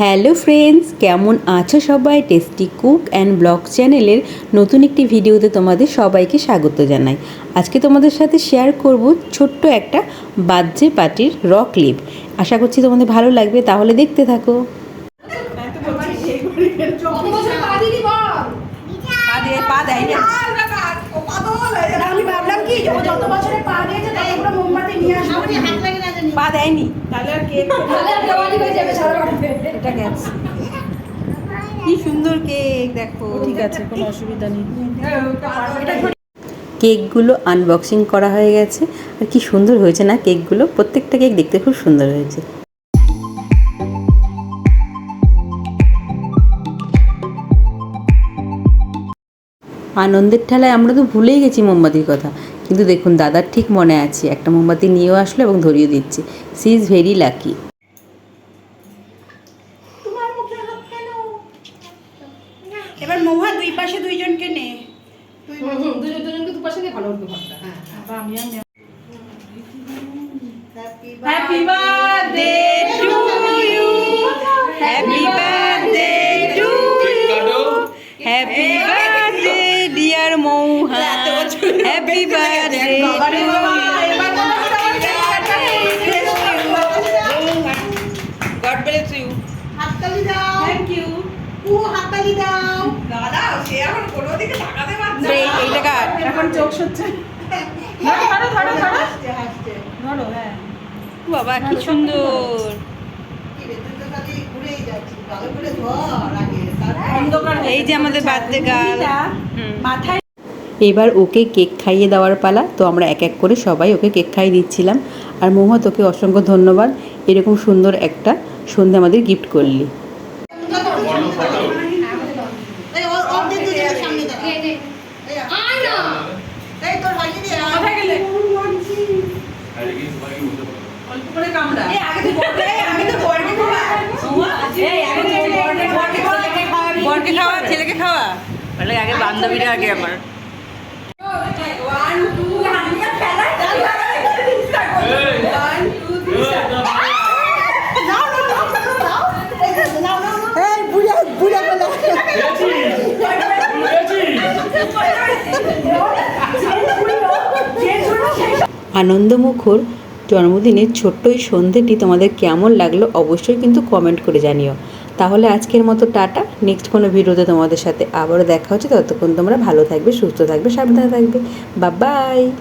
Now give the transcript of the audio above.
Hello friends কেমন আছো সবাই? টেস্টি কুক অ্যান্ড ব্লগ চ্যানেলের নতুন একটি ভিডিওতে তোমাদের সবাইকে স্বাগত জানাই। আজকে তোমাদের সাথে শেয়ার করব ছোট্ট একটা বাজ্যে পাটির র ক্লিপ আশা করছি তোমাদের ভালো লাগবে তাহলে দেখতে থাকো। আমি পা দেয়নি। তাহলে আর কেক এটা গেছে কি সুন্দর কেক দেখো। ঠিক আছে কোনো অসুবিধা নেই। কেকগুলো আনবক্সিং করা হয়ে গেছে। আর কি সুন্দর হয়েছে না কেকগুলো? প্রত্যেকটা কেক দেখতে খুব সুন্দর হয়েছে। আনন্দের ঠেলায় আমরা তো ভুলেই গেছি মোমবাতির কথা। কিন্তু দেখুন দাদার ঠিক মনে আছে। একটা মোমবাতি নিয়েও আসলো এবং ধরিয়ে দিচ্ছে। She is very lucky. এবার মহুয়া দুই পাশে দুইজনকে নে। দুজন দুজনকে দুপাশে দিয়ে ভালো হতো ঘরটা হ্যাঁ বাবা আমি happy birthday to you happy birthday to happy birthday dear Mouha happy birthday god bless you হাততালি দাও থ্যাংক ইউ ও হাততালি দাও। দাদা সে এখন কোনো দিকে তাকাতে পারছে এই এইটা কার? এখন চোখ সচ্ছে ধরো ধরো ধরো হাসছে হাসছে ধরো হ্যাঁ। বাবা কি সুন্দর। কি রে তুই তো খালি ঘুরেই যাচ্ছিস। ভালো করে ধর আগে। অন্ধকার এই যে আমাদের বার্থডে গার্ল। মাথায় এবার ওকে কেক খাইয়ে দেওয়ার পালা। তো আমরা এক এক করে সবাই ওকে কেক খাইয়ে দিচ্ছিলাম। আর মহুয়া তোকে অসংখ্য ধন্যবাদ। এরকম সুন্দর একটা সন্ধে আমাদের গিফট করলি। ছেলেকে খাওয়া। ছেলেকে খাওয়া। তাহলে আগে বান্ধবীরা আগে আমার আনন্দমুখর জন্মদিনের ছোট্ট এই সন্ধেটি তোমাদের কেমন লাগল অবশ্যই কিন্তু কমেন্ট করে জানিও। তাহলে আজকের মতো টাটা। নেক্সট কোনো ভিডিওতে তোমাদের সাথে আবারও দেখা হচ্ছে। ততক্ষণ তোমরা ভালো থাকবে, সুস্থ থাকবে, সাবধানে থাকবে। বা বাই